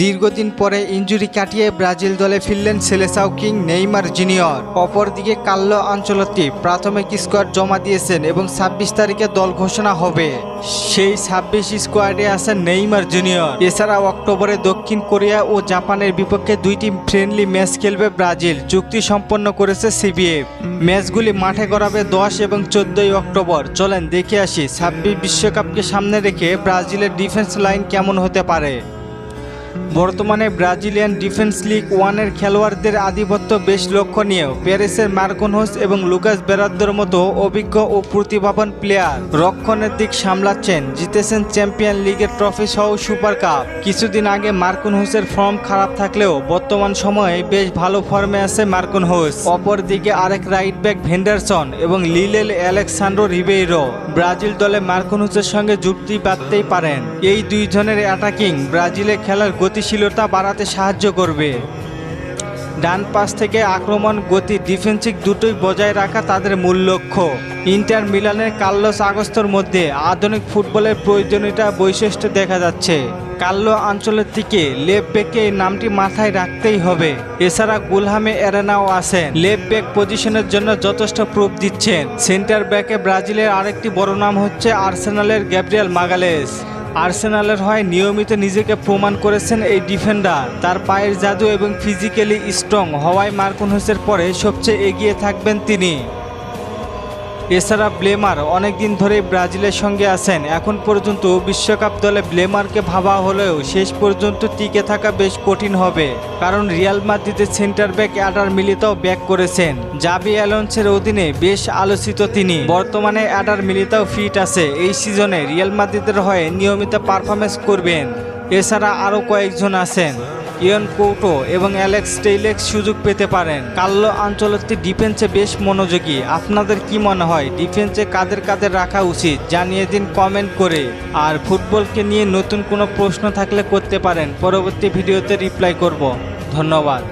দীর্ঘদিন পরে ইঞ্জুরি কাটিয়ে ব্রাজিল দলে ফিরলেন সেলেসাও কিং নেইমার জুনিয়র। অপরদিকে কাল্লো আঞ্চলতি প্রাথমিক স্কোয়াড জমা দিয়েছেন এবং ছাব্বিশ তারিখে দল ঘোষণা হবে। সেই ছাব্বিশ স্কোয়াডে আছেন নেইমার জুনিয়র। এছাড়া অক্টোবরে দক্ষিণ কোরিয়া ও জাপানের বিপক্ষে দুইটি ফ্রেন্ডলি ম্যাচ খেলবে ব্রাজিল। চুক্তি সম্পন্ন করেছে সিবিএফ ম্যাচগুলি মাঠে গড়াবে দশ এবং চোদ্দই অক্টোবর। চলেন দেখে আসি, ছাব্বিশ বিশ্বকাপকে সামনে রেখে ব্রাজিলের ডিফেন্স লাইন কেমন হতে পারে। বর্তমানে ব্রাজিলিয়ান ডিফেন্স লিগ ওয়ানের খেলোয়াড়দের আধিপত্য বেশ লক্ষণীয়। প্যারিসের মার্কনহোস এবং লুকাস বেরাদ্দর মতো অভিজ্ঞ ও প্রতিভাবান প্লেয়ার রক্ষণের দিক সামলাচ্ছেন। জিতেছেন চ্যাম্পিয়ন লিগের ট্রফি সহ সুপার কাপ। কিছুদিন আগে মার্কনহোসের ফর্ম খারাপ থাকলেও বর্তমান সময়ে বেশ ভালো ফর্মে আছে মার্কনহোস অপরদিকে আরেক রাইট ব্যাক ভেন্ডারসন এবং লিলেল অ্যালেক্সান্ড্রো রিবেইরো ব্রাজিল দলে মার্কনহুসের সঙ্গে যুক্তি বাঁধতেই পারেন। এই দুইজনের অ্যাটাকিং ব্রাজিলে খেলার গতিশীলতা বাড়াতে সাহায্য করবে। ডান পাশ থেকে আক্রমণ, গতি ডিফেন্সিভ দুটোই বজায় রাখা তাদের মূল লক্ষ্য। ইন্টার মিলানের কার্লোস আগস্তর মধ্যে আধুনিক ফুটবলের প্রয়োজনীয়তা বৈশিষ্ট্য দেখা যাচ্ছে। কাল্লো অঞ্চলের দিকে লেফট ব্যাকে এই নামটি মাথায় রাখতেই হবে। এছাড়া গুলহামে এরেনাও আছেন। লেফট ব্যাক পজিশনের জন্য যথেষ্ট প্রুফ দিচ্ছেন। সেন্টার ব্যাকে ব্রাজিলের আরেকটি বড় নাম হচ্ছে আর্সেনালের গ্যাব্রিয়াল মাগালেস। আর্সেনালের হয় নিয়মিত নিজেকে প্রমাণ করেছেন এই ডিফেন্ডার। তার পায়ের জাদু এবং ফিজিক্যালি স্ট্রং হওয়ায় মার্কুন হোসের পরে সবচেয়ে এগিয়ে থাকবেন তিনি। এছাড়া ব্লেমার অনেকদিন ধরে ব্রাজিলের সঙ্গে আছেন। এখন পর্যন্ত বিশ্বকাপ দলে ব্লেমারকে ভাবা হলেও শেষ পর্যন্ত টিকে থাকা বেশ কঠিন হবে। কারণ রিয়াল মাদ্রিদের centre back Eder Militao back করেছেন। জাবি অ্যালন্সের অধীনে বেশ আলোচিত তিনি। বর্তমানে অ্যাডার মিলিতাও ফিট আছে। এই সিজনে রিয়াল মাদ্রিদের হয়ে নিয়মিত পারফরমেন্স করবেন। এছাড়া আরও কয়েকজন আছেন। ইয়ন কৌটো এবং অ্যালেক্স টেইলেক্স সুযোগ পেতে পারেন। কাল্লো আঞ্চলকটি ডিফেন্সে বেশ মনোযোগী। আপনাদের কি মনে হয়, ডিফেন্সে কাদের কাদের রাখা উচিত, জানিয়ে দিন কমেন্ট করে। আর ফুটবলকে নিয়ে নতুন কোনো প্রশ্ন থাকলে করতে পারেন। পরবর্তী ভিডিওতে রিপ্লাই করব। ধন্যবাদ।